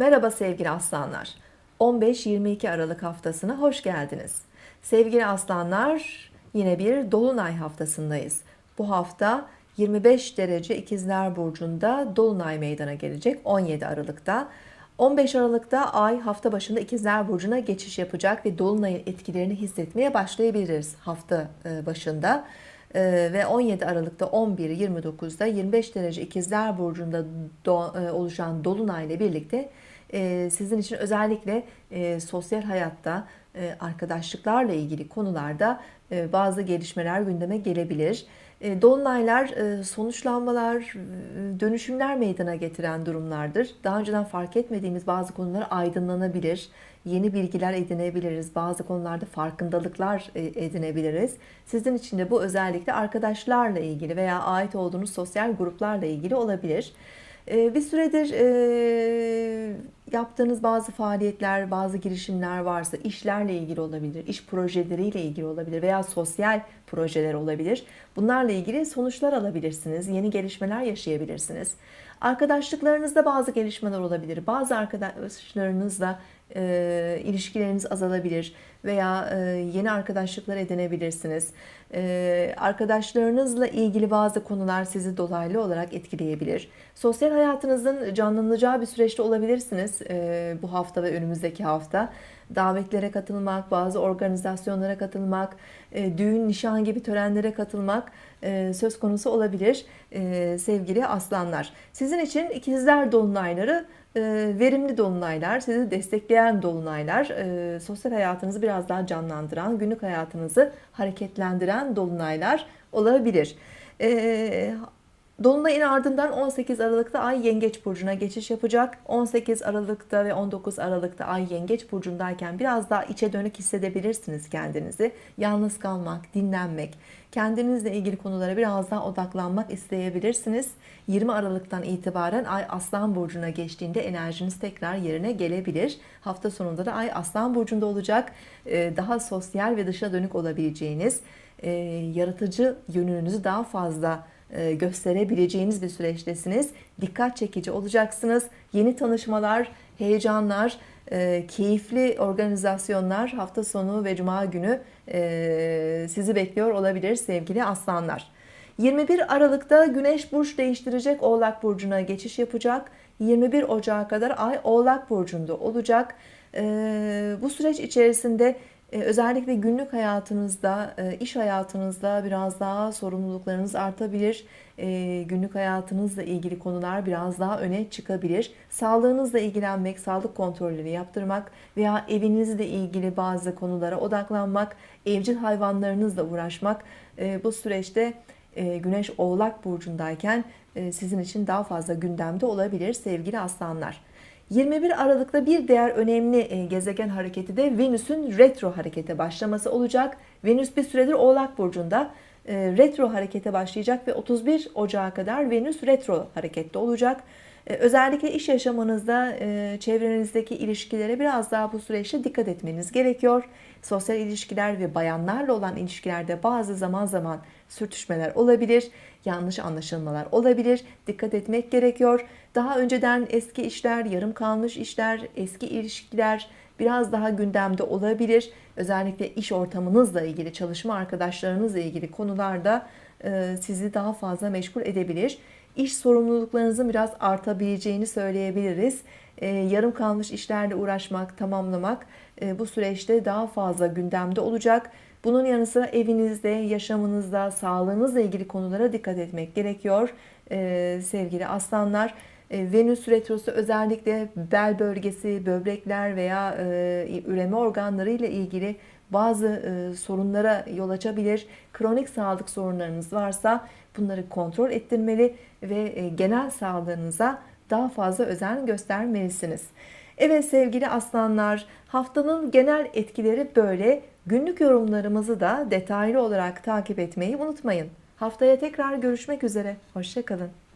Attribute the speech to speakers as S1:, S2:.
S1: Merhaba sevgili aslanlar. 15-22 Aralık haftasına hoş geldiniz. Sevgili aslanlar, yine bir dolunay haftasındayız. Bu hafta 25 derece ikizler burcunda dolunay meydana gelecek 17 Aralık'ta. 15 Aralık'ta ay hafta başında ikizler burcuna geçiş yapacak ve dolunayın etkilerini hissetmeye başlayabiliriz hafta e, başında. Ee, ve 17 Aralık'ta 11-29'da 25 derece ikizler burcunda e, oluşan dolunay ile birlikte e, sizin için özellikle e, sosyal hayatta e, arkadaşlıklarla ilgili konularda e, bazı gelişmeler gündeme gelebilir. E, dolunaylar sonuçlanmalar, dönüşümler meydana getiren durumlardır. Daha önceden fark etmediğimiz bazı konular aydınlanabilir yeni bilgiler edinebiliriz. Bazı konularda farkındalıklar edinebiliriz. Sizin için de bu özellikle arkadaşlarla ilgili veya ait olduğunuz sosyal gruplarla ilgili olabilir. Bir süredir yaptığınız bazı faaliyetler, bazı girişimler varsa işlerle ilgili olabilir, iş projeleriyle ilgili olabilir veya sosyal projeler olabilir. Bunlarla ilgili sonuçlar alabilirsiniz, yeni gelişmeler yaşayabilirsiniz. Arkadaşlıklarınızda bazı gelişmeler olabilir. Bazı arkadaşlarınızla e, ilişkileriniz azalabilir veya e, yeni arkadaşlıklar edinebilirsiniz. E, arkadaşlarınızla ilgili bazı konular sizi dolaylı olarak etkileyebilir. Sosyal hayatınızın canlanacağı bir süreçte olabilirsiniz e, bu hafta ve önümüzdeki hafta. Davetlere katılmak, bazı organizasyonlara katılmak, e, düğün, nişan gibi törenlere katılmak e, söz konusu olabilir e, sevgili aslanlar. Sizin için ikizler dolunayları e, verimli dolunaylar, sizi destekleyen dolunaylar, e, sosyal hayatınızı biraz daha canlandıran, günlük hayatınızı hareketlendiren dolunaylar olabilir. E, Dolunayın ardından 18 Aralık'ta Ay Yengeç Burcu'na geçiş yapacak. 18 Aralık'ta ve 19 Aralık'ta Ay Yengeç Burcu'ndayken biraz daha içe dönük hissedebilirsiniz kendinizi. Yalnız kalmak, dinlenmek, kendinizle ilgili konulara biraz daha odaklanmak isteyebilirsiniz. 20 Aralık'tan itibaren Ay Aslan Burcu'na geçtiğinde enerjiniz tekrar yerine gelebilir. Hafta sonunda da Ay Aslan Burcu'nda olacak. Ee, daha sosyal ve dışa dönük olabileceğiniz, e, yaratıcı yönünüzü daha fazla gösterebileceğiniz bir süreçtesiniz. Dikkat çekici olacaksınız. Yeni tanışmalar, heyecanlar, e, keyifli organizasyonlar hafta sonu ve cuma günü e, sizi bekliyor olabilir sevgili aslanlar. 21 Aralık'ta Güneş burç değiştirecek Oğlak burcuna geçiş yapacak. 21 Ocağı kadar Ay Oğlak burcunda olacak. Bu süreç içerisinde ee, özellikle günlük hayatınızda, e, iş hayatınızda biraz daha sorumluluklarınız artabilir. Ee, günlük hayatınızla ilgili konular biraz daha öne çıkabilir. Sağlığınızla ilgilenmek, sağlık kontrolleri yaptırmak veya evinizle ilgili bazı konulara odaklanmak, evcil hayvanlarınızla uğraşmak e, bu süreçte e, Güneş Oğlak Burcu'ndayken sizin için daha fazla gündemde olabilir sevgili aslanlar. 21 Aralık'ta bir diğer önemli e, gezegen hareketi de Venüs'ün retro harekete başlaması olacak. Venüs bir süredir Oğlak Burcu'nda e, retro harekete başlayacak ve 31 Ocağı kadar Venüs retro harekette olacak. E, özellikle iş yaşamınızda çevrenizdeki ilişkilere biraz daha bu süreçte dikkat etmeniz gerekiyor. Sosyal ilişkiler ve bayanlarla olan ilişkilerde bazı zaman zaman sürtüşmeler olabilir, yanlış anlaşılmalar olabilir. Dikkat etmek gerekiyor. Daha önceden eski işler, yarım kalmış işler, eski ilişkiler biraz daha gündemde olabilir. Özellikle iş ortamınızla ilgili, çalışma arkadaşlarınızla ilgili konularda e, sizi daha fazla meşgul edebilir. İş sorumluluklarınızın biraz artabileceğini söyleyebiliriz. E, yarım kalmış işlerle uğraşmak, tamamlamak e, bu süreçte daha fazla gündemde olacak. Bunun yanı sıra evinizde, yaşamınızda, sağlığınızla ilgili konulara dikkat etmek gerekiyor sevgili aslanlar. E, Venüs retrosu özellikle bel bölgesi, böbrekler veya e, üreme organları ile ilgili bazı e, sorunlara yol açabilir. Kronik sağlık sorunlarınız varsa bunları kontrol ettirmeli ve genel sağlığınıza daha fazla özen göstermelisiniz. Evet sevgili aslanlar haftanın genel etkileri böyle. Günlük yorumlarımızı da detaylı olarak takip etmeyi unutmayın. Haftaya tekrar görüşmek üzere. Hoşçakalın.